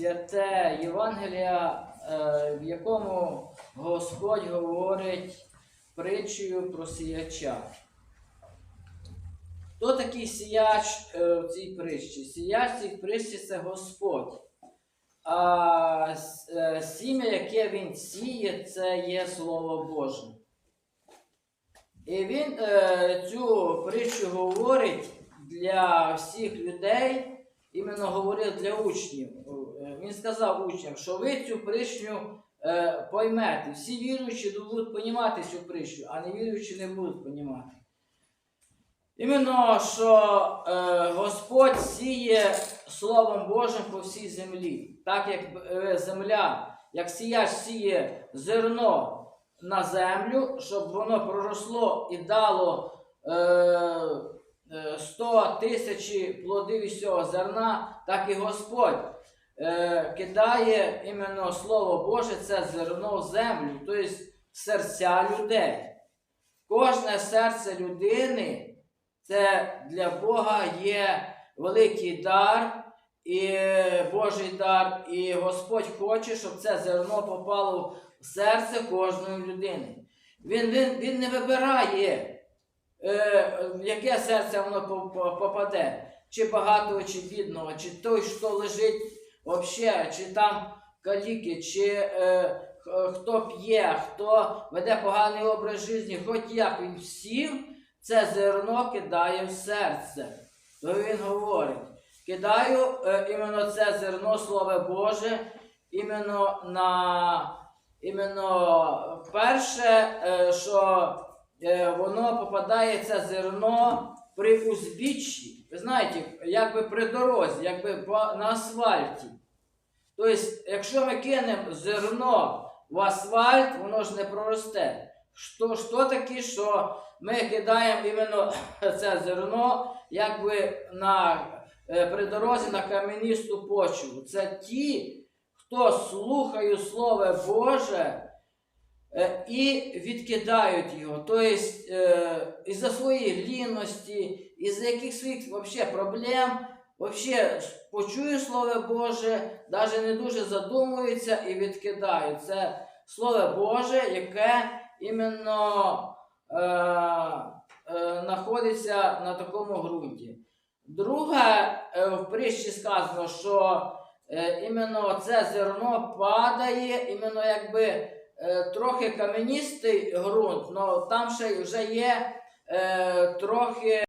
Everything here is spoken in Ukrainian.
святе Євангелія, е, в якому Господь говорить притчею про сіяча. Хто такий сіяч е, в цій притчі? Сіяч в цій притчі це Господь. А е, сім'я, яке він сіє, це є Слово Боже. І він цю притчу говорить для всіх людей, іменно говорив для учнів. Е, Він сказав учням, що ви цю притчу е, поймете. Всі віруючі будуть понімати цю притчу, а не віруючі не будуть понімати. Іменно, що е, Господь сіє Словом Божим по всій землі. Так як е, земля, як сіяч сіє зерно на землю, щоб воно проросло і дало е, 100 тисячі плодів із цього зерна, так і Господь е, кидає іменно Слово Боже, це зерно в землю, тобто серця людей. Кожне серце людини це для Бога є великий дар і Божий дар, і Господь хоче, щоб це зерно попало в серце кожної людини. Він, він, він не вибирає, в яке серце воно по- по- попаде, чи багатого, чи бідного, чи той, що лежить взагалі, чи там каліки, чи е, хто п'є, хто веде поганий образ життя, хоч як він всім це зерно кидає в серце. То він говорить: кидаю е, іменно це зерно, Слово Боже, іменно на іменно перше, е, що е, воно попадає це зерно при узбіччі. Ви знаєте, якби при дорозі, якби на асфальті. Тобто, якщо ми кинемо зерно в асфальт, воно ж не проросте. Що, що таке, що ми кидаємо іменно це зерно, якби на, е, при дорозі на кам'янисту почву. Це ті, хто слухає Слово Боже е, і відкидають його. Тобто, е, із-за своєї лінності, із-за яких своїх вообще проблем, вообще почує Слово Боже, навіть не дуже задумується і відкидає. Це Слово Боже, яке іменно е, е, знаходиться на такому ґрунті. Друге, е, в притчі сказано, що е, іменно це зерно падає, іменно якби е, трохи каменістий ґрунт, але там ще вже є е, трохи